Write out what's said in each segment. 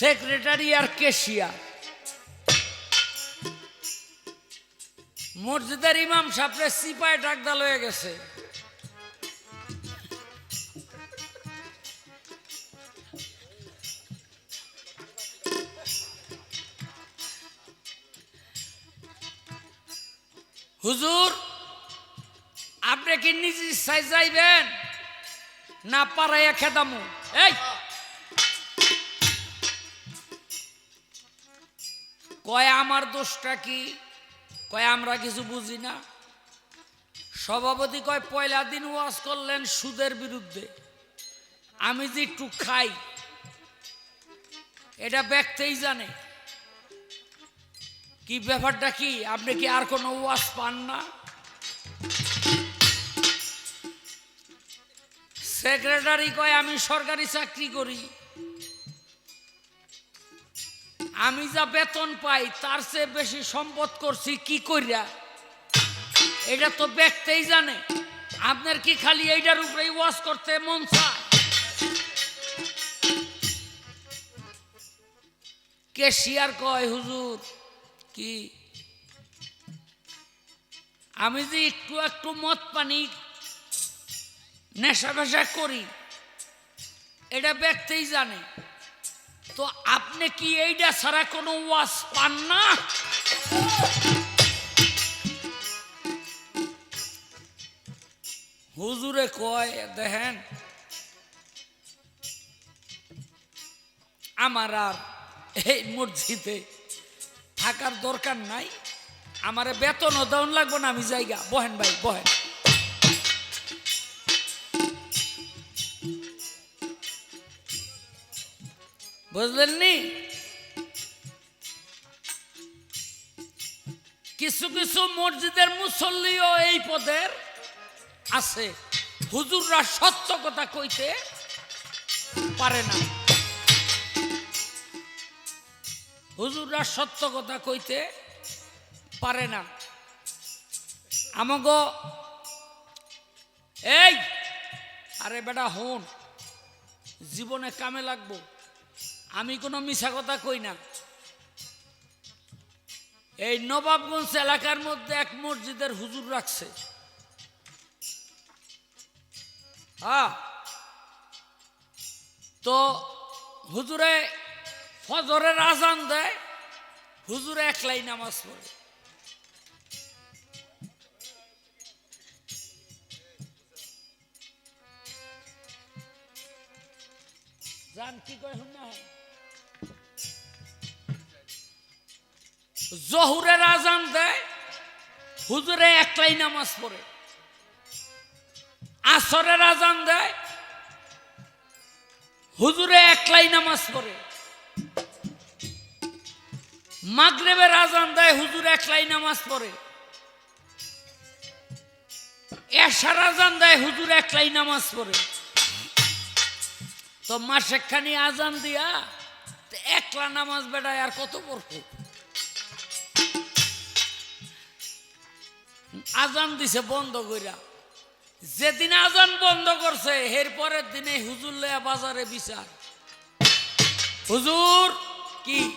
Secretary আর cashier মসজিদের ইমাম সাপড়ে সিপায় ডাকদাল হয়ে গেছে। হুজুর, আপনি কি নিজ ইচ্ছায় যাইবেন? না পারাইয়া খেদামু। এই! কয় আমার দোষটা কি? কয় আমরা কিছু বুঝি না। সভাপতি কয়, পয়লা দিন ওয়াজ করলেন সুদের বিরুদ্ধে। আমি যে একটু খাই, এটা ব্যক্তেই জানে। কি ব্যাপারটা কি? আপনি কি আর কোনো ওয়াজ পান না? সেক্রেটারি কয়, আমি সরকারি চাকরি করি। আমি যা বেতন পাই, তার চেয়ে বেশি সম্পদ করছি, কি কইরা? এটা তো ব্যক্তেই জানে। আপনার কি খালি এইটার উপরে ওয়াজ করতে মন কেশিয়ার কয়, হুজুর? কি? আমি যে একটু একটু মদ পানি নেশা ফেশা করি, এটা ব্যক্তেই জানে। তো আপনি কি এইটা ছাড়া কোনো ওয়াজ পান না? হুজুরে কয়, দেখেন, আমার আর এই মসজিদে থাকার দরকার নাই। আমারে বেতনও দেওয়ান লাগবো না, আমি জায়গা বহেন ভাই, বহেন। বুঝলেন নি কিছু কিছু মসজিদের মুসল্লিও এই পদের আছে। হুজুররা সত্য কথা কইতে পারে না। হুজুররা সত্য কথা কইতে পারে না। আমাগো, এই, আরে বেটা, হন, জীবনে কামে লাগবো। আমি কোনো মিশা কথা কই না। এই নবাবগঞ্জ এলাকার মধ্যে এক মসজিদের হুজুর রাখছে। হ্যাঁ। তো হুজুরে ফজরের আজান দেয়, হুজুরে একলাই নামাজ পড়ে। জান কি কয় শুন না জহুরের আজান দেয়, হুজুরে একলাই নামাজ পড়ে। আসরের আজান দেয়, হুজুরে একলাই নামাজ পড়ে। মাগরেবের আজান দেয়, হুজুর একলাই নামাজ পড়ে। এশার আজান দেয়, হুজুর একলাই নামাজ পড়ে। তো মাসেকখানি আজান দিয়া একলা নামাজ বেড়ায় আর কত পড়ব? আজান দিছে বন্ধ কইরা। যেদিন আজান বন্ধ করছে, এর পরের দিনে হুজুর লয়া বাজারে বিচার। হুজুর, কি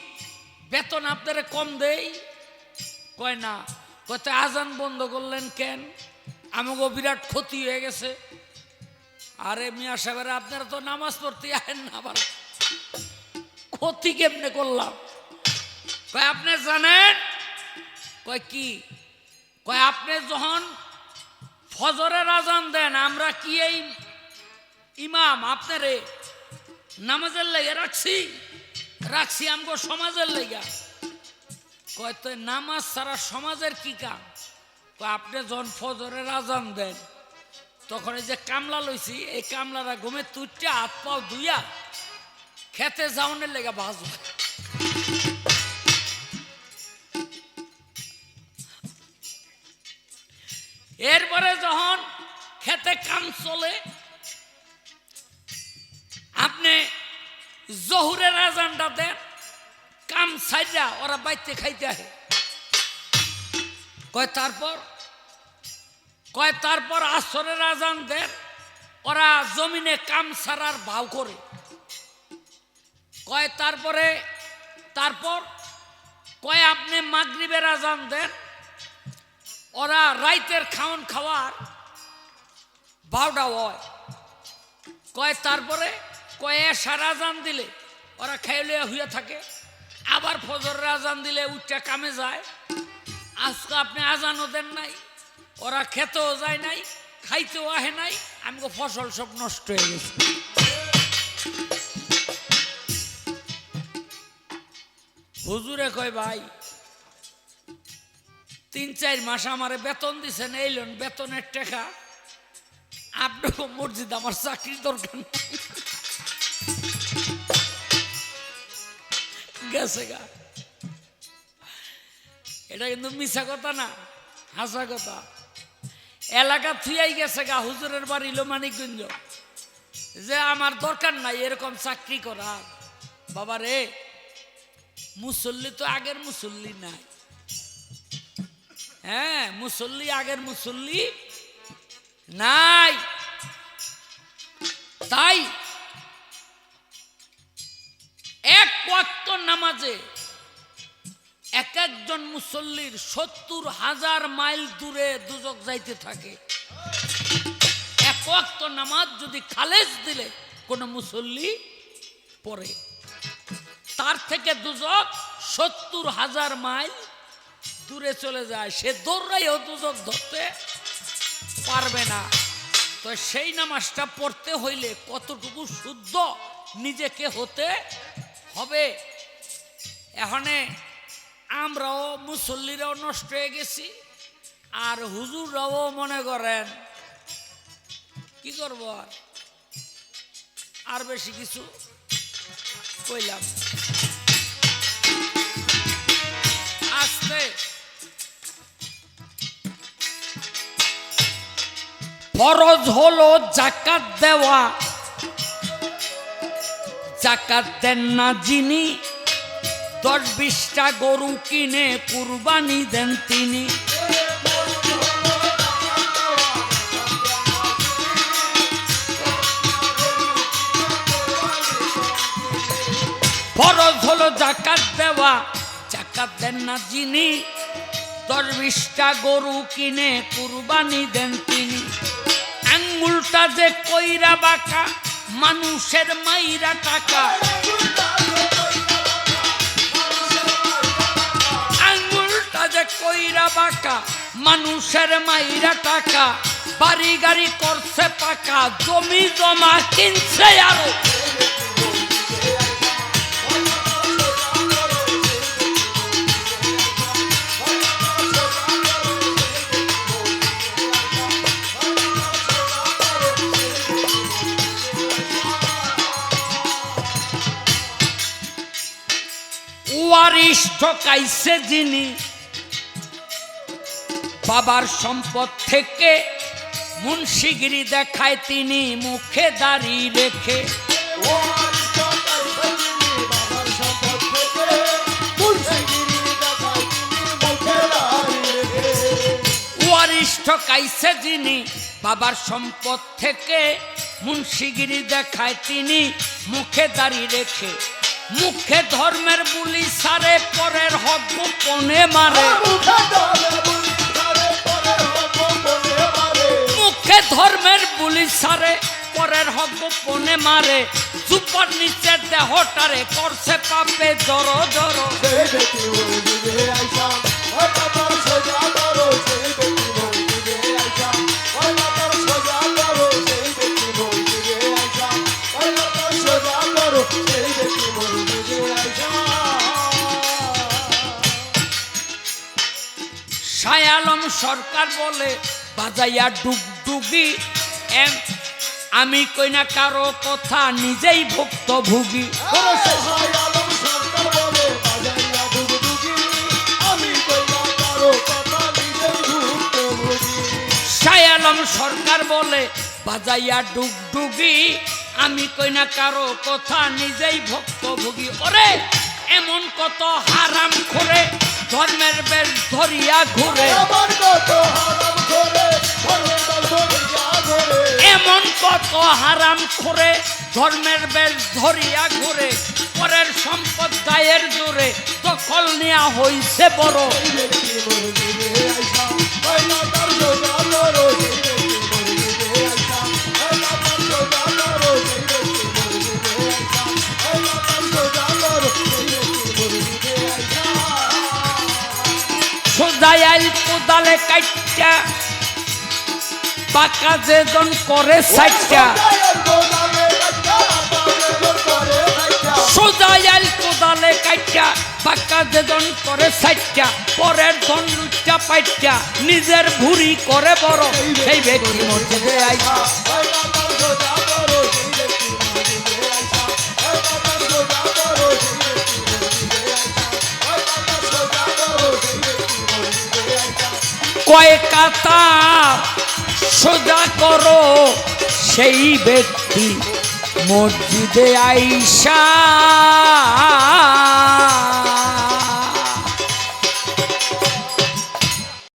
বেতন আপনারে কম দেই? কয় না। কত আজান বন্ধ করলেন কেন? আমাকে বিরাট ক্ষতি হয়ে গেছে। আরে মিয়া সাহেবের, আপনারা তো নামাজ পড়তে আহেন না আবার। ক্ষতি কেমনে করলাম? কয়, আপনি জানেন? কয়, কি? কয়, আপনি যখন ফজরের আজান দেন, আমরা কি এই ইমাম আপনারে নামাজের লেগে রাখছি? রাখছি আমগো সমাজের লেগা। কয়, তো নামাজ ছাড়া সমাজের কি কাম? কয়, আপনি যখন ফজরের আজান দেন, তখন এই যে কামলা লইছি, এই কামলারা ঘুমে তুইটা হাত পাও দুইয়া খেতে যাওনের লেগে বাজু। এরপরে যখন খেতে কাম চলে, আপনি জহুরের আজানটা দেন, কাম সাইডা ওরা বাইতে খাইতে আহে। কয় তারপর? কয় তারপর আসরের আজান দেন, ওরা জমিনে কাম সারার ভাও করে। কয় তারপরে? তারপর? কয় আপনি মাগরিবের আজান দেন ওরা রাইতের খাওন খাওয়ার বারোটা হয়। কয় তারপরে, কয় এশার আজান দিলে, ওরা খাইলে হইয়া থাকে। আবার ফজরের আজান দিলে উঠটা কামে যায়। আজকে আপনি আজানও দেন নাই, ওরা খেতেও যায় নাই, খাইতেও আহে নাই আমাকে ফসল সব নষ্ট হয়ে গেছে। হুজুরে কয়, ভাই তিন, চার মাস আমারে বেতন দিছেন এইলেন বেতনের টাকা। আপনাকে মসজিদ আমার চাকরির দরকার গেছে গা। এটা কিন্তু মিছা কথা না, হাসা কথা। এলাকা থুয়াই গেছে গা, হুজুরের বাড়ি লো মানিকগঞ্জ। যে আমার দরকার নাই এরকম চাকরি করার। বাবা রে মুসল্লি তো আগের মুসল্লি নাই। হ্যাঁ মুসল্লি আগের মুসল্লি? নাই। তাই এক ওয়াক্ত নামাজে এক একজন মুসল্লির সত্তর হাজার মাইল দূরে দুজক যাইতে থাকে। এক ওয়াক্ত নামাজ যদি খালেজ দিলে কোনো মুসল্লি পড়ে। তার থেকে দুজক সত্তর হাজার মাইল দূরে চলে যায়, সে দৌড়াইও দুজক ধরতে পারবে না। তো সেই নামাজটা পড়তে হইলে কতটুকু শুদ্ধ নিজেকে হতে হবে? এখানে আমরাও মুসল্লিরাও নষ্ট হয়ে গেছি, আর হুজুররাও মনে করেন, কি করব আর? আর বেশি কিছু কইলাম আসতে ফরজ হলো জাকাত দেওয়া। জাকাত দেন না যিনি দশ বিশটা গরু কিনে কুরবানি দেন তিনি। ফরজ হলো জাকাত দেওয়া। জাকাত দেন না যিনি দশ বিশটা গরু কিনে কুরবানি দেন তিনি। আঙ্গুলটা যে কইরা বাঁকা, মানুষের মাইরা টাকা। আঙুলটা যে কইরা বাঁকা, মানুষের মাইরা টাকা। বাড়ি গাড়ি করছে পাকা, জমি জমা কিনছে আরও। ঠকাইছে যিনি, বাবার সম্পদ থেকে মুন্সিগিরি দেখায় তিনি মুখে দাড়ি রেখে। ঠকাইছে যিনি, বাবার সম্পদ থেকে মুন্সিগিরি দেখায় তিনি মুখে দাড়ি রেখে। মুখে ধর্মের বুলি সারে, পরের হক গোপনে মারে। মুখে ধর্মের বুলি সারে, পরের হক গোপনে মারে। সুপার নিচে দেহটারে করছে পাপে জড়ো জড়ো। সরকার বলে বাজাইয়া ডুগডুগি। এম আমি কই না কারও কথা নিজেই ভুক্তভোগী। শায়ালম সরকার বলে বাজাইয়া ডুগডুগি। আমি কই না কারও কথা নিজেই ভক্তভোগী। ওরে এমন কত হারাম করে ধর্মের বেশ ধরিয়া ঘুরে। এমন কত হারাম করে ধর্মের বেশ ধরিয়া ঘুরে। পরের সম্পদ গায়ের জোরে দখল নেওয়া হইছে বড়। কোদালে কাইটা পাকা যেজন করে সাইটটা সোজাইল কোদালে কাইটা পাকা যেজন করে পাইটা নিজের ভুরি করে বড়, সেই ব্যক্তি মসজিদে আইসা। কয়কাতা সোজা করো সেই ব্যক্তি মসজিদে আইসা।